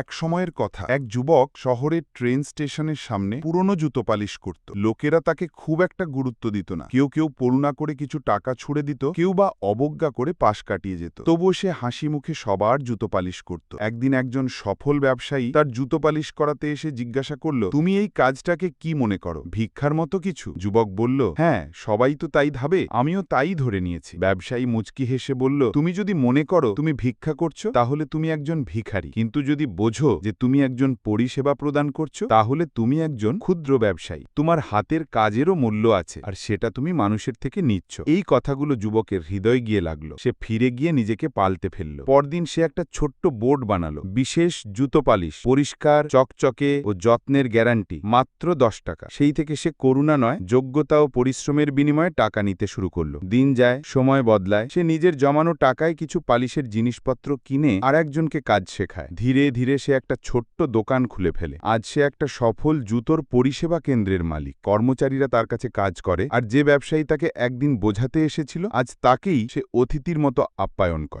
এক সময়ের কথা। এক যুবক শহরের ট্রেন স্টেশনের সামনে পুরনো জুতো পালিশ করত। লোকেরা তাকে খুব একটা গুরুত্ব দিত না। কেউ কেউ করুণা করে কিছু টাকা ছুড়ে দিত, কেউ বা অবজ্ঞা করে পাশ কাটিয়ে যেত। তবুও সে হাসি মুখে সবার জুতো পালিশ করত। একদিন একজন সফল ব্যবসায়ী তার জুতো পালিশ করাতে এসে জিজ্ঞাসা করল, তুমি এই কাজটাকে কি মনে করো? ভিক্ষার মতো কিছু? যুবক বলল হ্যাঁ সবাই তো তাই ধাবে আমিও তাই ধরে নিয়েছি। ব্যবসায়ী মুচকি হেসে বলল, তুমি যদি মনে করো তুমি ভিক্ষা করছ, তাহলে তুমি একজন ভিখারি। কিন্তু যদি বোঝো যে তুমি একজন পরিষেবা প্রদান করছ, তাহলে তুমি একজন ক্ষুদ্র ব্যবসায়ী। তোমার হাতের কাজেরও মূল্য আছে, আর সেটা তুমি মানুষের থেকে নিচ্ছ। এই কথাগুলো যুবকের হৃদয় গিয়ে লাগল। সে ফিরে গিয়ে নিজেকে পাল্টে ফেলল। পরদিন সে একটা ছোট্ট বোর্ড বানালো। বিশেষ জুতো পালিশ, পরিষ্কার, চকচকে ও যত্নের গ্যারান্টি, মাত্র দশ টাকা। সেই থেকে সে করুণা নয়, যোগ্যতা ও পরিশ্রমের বিনিময়ে টাকা নিতে শুরু করল। দিন যায়, সময় বদলায়। সে নিজের জমানো টাকায় কিছু পালিশের জিনিসপত্র কিনে আর একজনকে কাজ শেখায়। ধীরে ধীরে ধীরে সে একটা ছোট্ট দোকান খুলে ফেলে। আজ সে একটা সফল জুতোর পরিষেবা কেন্দ্রের মালিক। কর্মচারীরা তার কাছে কাজ করে আর যে ব্যবসায়ী তাকে একদিন বোঝাতে এসেছিল, আজ তাকেই সে অতিথির মতো আপ্যায়ন করে।